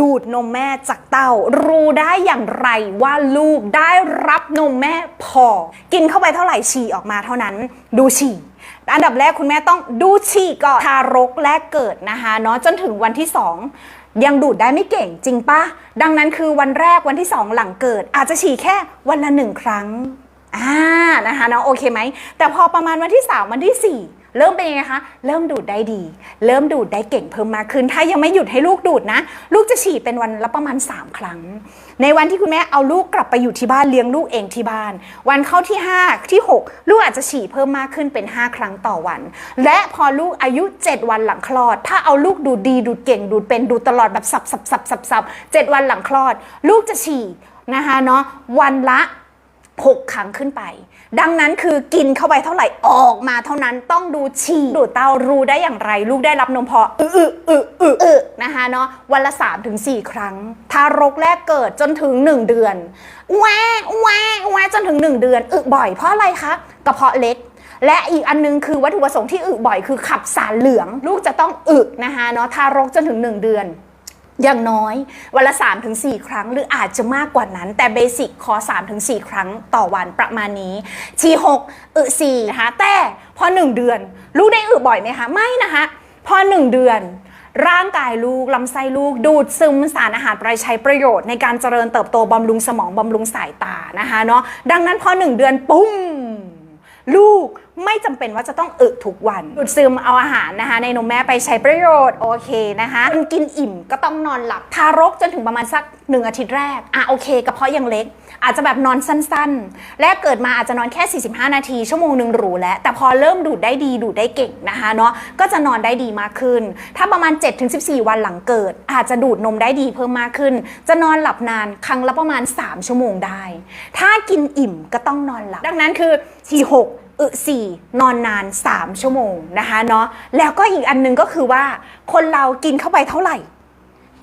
ดูดนมแม่จากเต้า รู้ได้อย่างไรว่าลูกได้รับนมแม่พอ กินเข้าไปเท่าไหร่ฉี่ออกมาเท่านั้น ดูฉี่อันดับแรกคุณแม่ต้องดูฉี่ก่อนทารกแรกเกิดนะคะเนาะจนถึงวันที่สองยังดูดได้ไม่เก่งจริงปะดังนั้นคือวันแรกวันที่สองหลังเกิด อาจจะฉี่แค่วันละหนึ่งครั้งอ่านะคะเนาะโอเคไหมแต่พอประมาณวันที่ 3 วันที่ 4 เริ่มเป็นยังไงคะ เริ่มดูดได้ดี เริ่มดูดได้เก่งเพิ่มมากขึ้น ถ้ายังไม่หยุดให้ลูกดูดนะ ลูกจะฉี่เป็นวันละประมาณ 3 ครั้ง ในวันที่คุณแม่เอาลูกกลับไปอยู่ที่บ้านเลี้ยงลูกเองที่บ้าน วันเข้าที่ 5 ที่ 6 ลูกอาจจะฉี่เพิ่มมากขึ้นเป็น 5 ครั้งต่อวัน และพอลูกอายุ 7 วันหลังคลอด ถ้าเอาลูกดูดดีดูดเก่งดูดเป็นดูดตลอดแบบสับสับสับสับสับเจ็ดวันหลังคลอด ลูกจะฉี่นะคะเนาะวันละ 6 ครั้งขึ้นไป ดังนั้นคือกินเข้าไปเท่าไหร่ออกมาเท่านั้นต้องดูฉี่ดูดเต้ารู้ได้อย่างไร ลูกได้รับนมพออึอึอึอึอึนะคะเนาะวันละ3ถึง4ครั้ง ทารกแรกเกิดจนถึง 1 เดือนแวะแวะแวะจนถึง 1 เดือนอึบ่อยเพราะอะไรคะกระเพาะเล็กและอีกอันนึงคือวัตถุประสงค์ที่อึบ่อยคือขับสารเหลือง ลูกจะต้องอึนะคะเนาะทารกจนถึง 1 เดือน อย่างน้อยวันละ3-4ครั้ง หรืออาจจะมากกว่านั้น แต่เบสิกขอ3-4ครั้งต่อวันประมาณนี้ชี6อึ4นะคะแต่พอ 1 เดือน ลูกได้อึบ่อยไหมคะ ไม่นะคะพอ 1 เดือนร่างกายลูกลำไส้ลูกดูดซึมสารอาหารไปใช้ประโยชน์ในการเจริญเติบโตบำรุงสมองบำรุงสายตานะคะเนาะดังนั้นพอ 1 เดือนปุ้มลูก ไม่จำเป็นว่าจะต้องอึทุกวัน ดูดซึมเอาอาหารนะคะ ในนมแม่ไปใช้ประโยชน์โอเคนะคะจนกินอิ่มก็ต้องนอนหลับ ทารกจนถึงประมาณสักหนึ่งอาทิตย์แรก อะโอเคกระเพาะยังเล็ก อาจจะแบบนอนสั้นๆและเกิดมาอาจจะนอนแค่ 45 นาที ชั่วโมงหนึ่งหรูแล้ว แต่พอเริ่มดูดได้ดีดูดได้เก่งนะคะเนาะก็จะนอนได้ดีมากขึ้น ถ้าประมาณ 7-14 วันหลังเกิด อาจจะดูดนมได้ดีเพิ่มมากขึ้น จะนอนหลับนานครั้งละประมาณ 3 ชั่วโมงได้ ถ้ากินอิ่มก็ต้องนอนหลับ ดังนั้นคือทีหกอึสี่นอนนาน 3 ชั่วโมงนะคะเนาะแล้วก็อีกอันหนึงก็คือว่า คนเรากินเข้าไปเท่าไหร่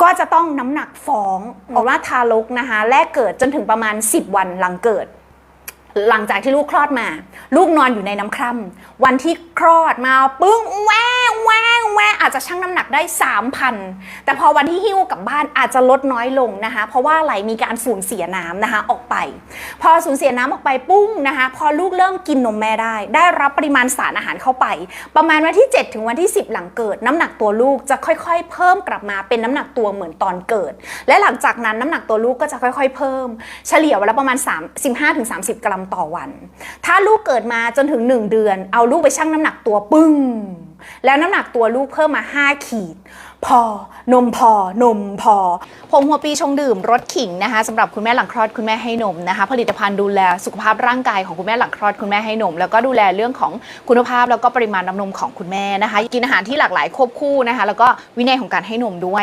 ก็จะต้องน้ำหนักฟ้องบอกว่าทารกนะคะแรกเกิดจนถึงประมาณ 10 วันหลังเกิด หลังจากที่ลูกคลอดมา ลูกนอนอยู่ในน้ำคร่ำวันที่คลอดมาปึ้งแวว แววแววอาจจะชั่งน้ำหนักได้ 3,000 แต่พอวันที่หิ้วกลับบ้านอาจจะลดน้อยลงนะคะ เพราะว่าอะไรมีการสูญเสียน้ำนะคะออกไป พอสูญเสียน้ำออกไปปุ้งนะคะ พอลูกเริ่มกินนมแม่ได้ ได้รับปริมาณสารอาหารเข้าไป ประมาณวันที่ 7 ถึงวันที่ 10 หลังเกิด น้ำหนักตัวลูกจะค่อยๆ เพิ่มกลับมาเป็นน้ำหนักตัวเหมือนตอนเกิด และหลังจากนั้นน้ำหนักตัวลูกก็จะค่อยๆ เพิ่ม เฉลี่ยวันละประมาณ3 15-30 กรัมต่อวัน ถ้าลูกเกิดมาจนถึง 1 เดือน เอาลูกไปชั่งน้ำหนักตัวปึ้ง แล้วน้ำหนักตัวลูกเพิ่มมา 5 ขีด พอนมพอนมพอผมหัวปีชงดื่มรสขิงนะคะสำหรับคุณแม่หลังคลอดคุณแม่ให้นมนะคะ ผลิตภัณฑ์ดูแลสุขภาพร่างกายของคุณแม่หลังคลอดคุณแม่ให้นม แล้วก็ดูแลเรื่องของคุณภาพแล้วก็ปริมาณน้ำนมของคุณแม่นะคะ กินอาหารที่หลากหลายควบคู่นะคะ แล้วก็วินัยของการให้นมด้วย